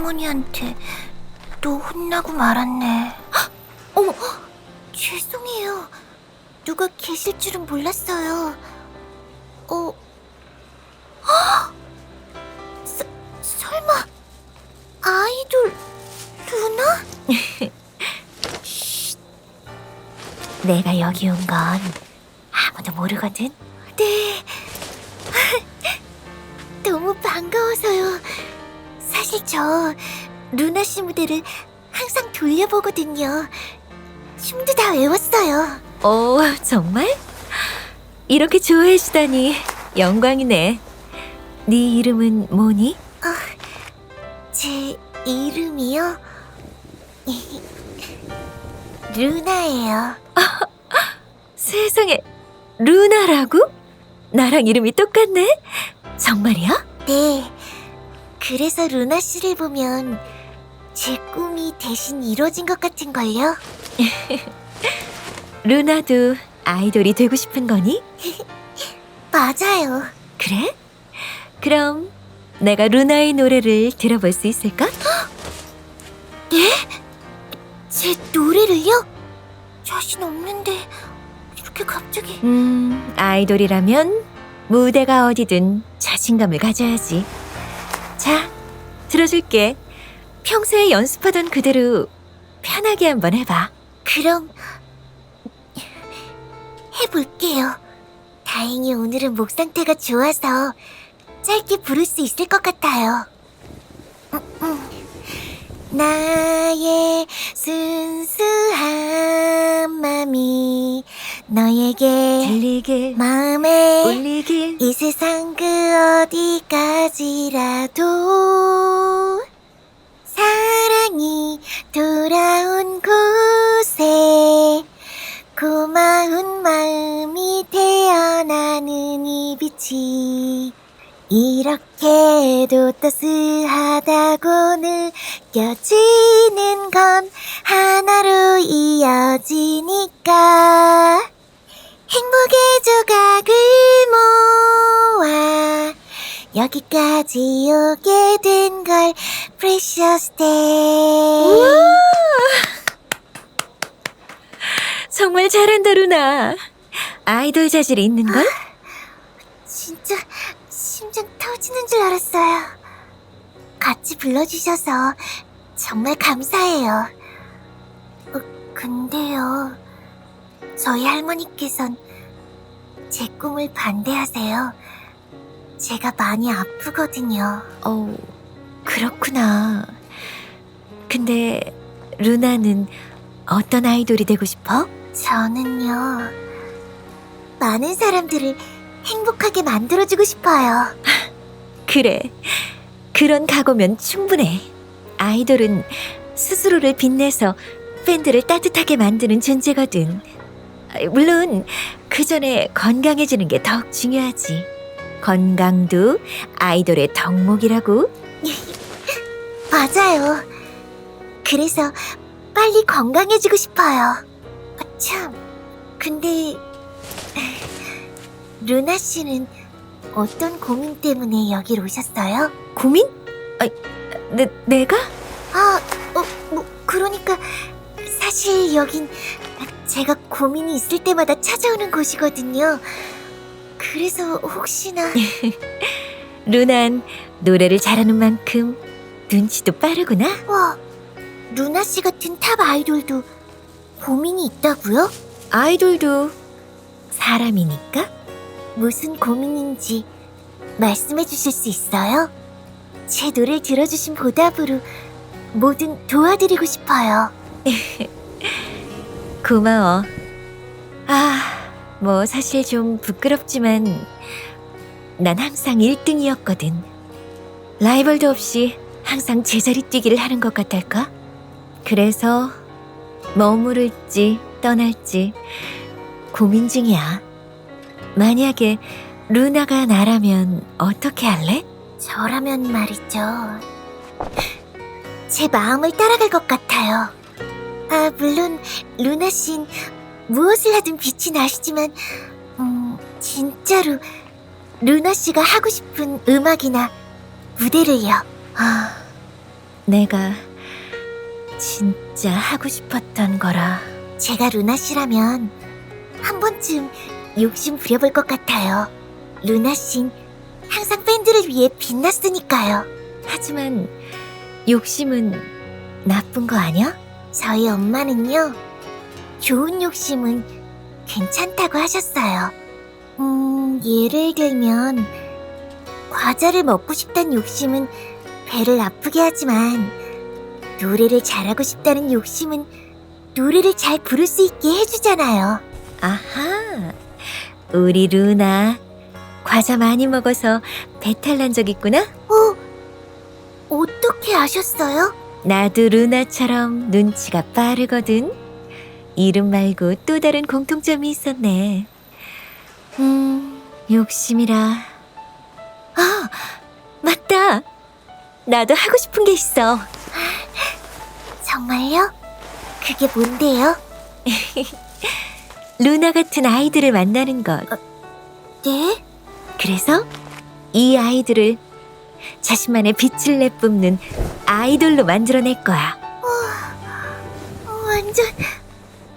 할머니한테 또 혼나고 말았네. 헉! 어머, 죄송해요. 누가 계실 줄은 몰랐어요. 어, 헉! 서, 설마 아이돌 루나? 내가 여기 온 건 아무도 모르거든. 네. 사실 저 루나 씨 무대를 항상 돌려보거든요. 춤도 다 외웠어요. 오, 정말? 이렇게 좋아해 주다니 영광이네. 네 이름은 뭐니? 제 이름이요? 루나예요. 세상에, 루나라고? 나랑 이름이 똑같네? 정말이야? 네. 그래서 루나 씨를 보면 제 꿈이 대신 이루어진 것 같은걸요? 루나도 아이돌이 되고 싶은 거니? 맞아요. 그래? 그럼 내가 루나의 노래를 들어볼 수 있을까? 제 노래를요? 자신 없는데 이렇게 갑자기 음, 아이돌이라면 무대가 어디든 자신감을 가져야지. 자, 들어줄게. 평소에 연습하던 그대로 편하게 한번 해봐. 그럼 해볼게요. 다행히 오늘은 목 상태가 좋아서 짧게 부를 수 있을 것 같아요. 음, 음. 나의 순수한 맘이 너에게 들리길, 마음에 울리길. 이 세상 그 어디까지라도 사랑이 돌아온 곳에 고마운 마음이 태어나는 이 빛이 이렇게도 따스하다고 느껴지는 건 하나로 이어지니까 행복의 조각을 모아 여기까지 오게 된 걸 Precious Day 정말 잘한다, 루나. 아이돌 자질이 있는걸? 진짜 심장 터지는 줄 알았어요 같이 불러주셔서 정말 감사해요 어, 근데요 저희 할머니께선 제 꿈을 반대하세요 제가 많이 아프거든요 어, 그렇구나. 근데 루나는 어떤 아이돌이 되고 싶어? 저는요, 많은 사람들을 행복하게 만들어주고 싶어요. 그래. 그런 각오면 충분해. 아이돌은 스스로를 빛내서 팬들을 따뜻하게 만드는 존재거든. 아, 물론 그 전에 건강해지는 게 더욱 중요하지. 건강도 아이돌의 덕목이라고. 맞아요. 그래서 빨리 건강해지고 싶어요. 아, 참, 근데 루나 씨는 어떤 고민 때문에 여길 오셨어요? 고민? 아, 내, 내가? 아, 어, 뭐 그러니까 사실 여긴 제가 고민이 있을 때마다 찾아오는 곳이거든요. 그래서 혹시나 루난 노래를 잘하는 만큼 눈치도 빠르구나. 와, 루나 씨 같은 탑 아이돌도 고민이 있다고요? 아이돌도 사람이니까. 무슨 고민인지 말씀해 주실 수 있어요? 제 노래를 들어주신 보답으로 뭐든 도와드리고 싶어요. 고마워. 아, 뭐 사실 좀 부끄럽지만 난 항상 1등이었거든. 라이벌도 없이 항상 제자리 뛰기를 하는 것 같달까? 그래서 머무를지 떠날지 고민 중이야. 만약에 루나가 나라면 어떻게 할래? 저라면 말이죠. 제 마음을 따라갈 것 같아요. 아, 물론 루나 씨는 무엇을 하든 빛이 나시지만, 음, 진짜로 루나 씨가 하고 싶은 음악이나 무대를요. 아, 내가 진짜 하고 싶었던 거라. 제가 루나 씨라면 한 번쯤 욕심 부려볼 것 같아요. 루나 씨는 항상 팬들을 위해 빛났으니까요. 하지만 욕심은 나쁜 거 아니야? 저희 엄마는요, 좋은 욕심은 괜찮다고 하셨어요. 음, 예를 들면, 과자를 먹고 싶다는 욕심은 배를 아프게 하지만, 노래를 잘하고 싶다는 욕심은 노래를 잘 부를 수 있게 해주잖아요. 아하, 우리 루나 과자 많이 먹어서 배탈 난 적 있구나? 어? 어떻게 아셨어요? 나도 루나처럼 눈치가 빠르거든. 이름 말고 또 다른 공통점이 있었네. 음, 욕심이라. 아, 맞다. 나도 하고 싶은 게 있어. 정말요? 그게 뭔데요? 루나 같은 아이들을 만나는 것. 네? 그래서 이 아이들을 자신만의 빛을 내뿜는 아이돌로 만들어낼 거야. 완전,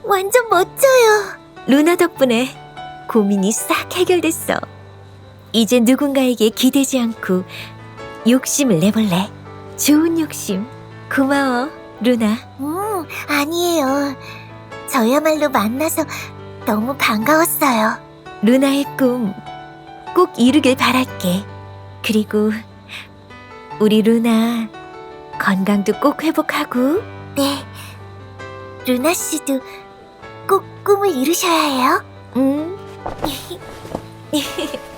완전 멋져요. 루나 덕분에 고민이 싹 해결됐어. 이제 누군가에게 기대지 않고 욕심을 내볼래. 좋은 욕심. 고마워, 루나. 음, 아니에요. 저야말로 만나서 너무 반가웠어요. 루나의 꿈 꼭 이루길 바랄게. 그리고 우리 루나 건강도 꼭 회복하고 네. 루나 씨도 꼭 꿈을 이루셔야 해요. 음.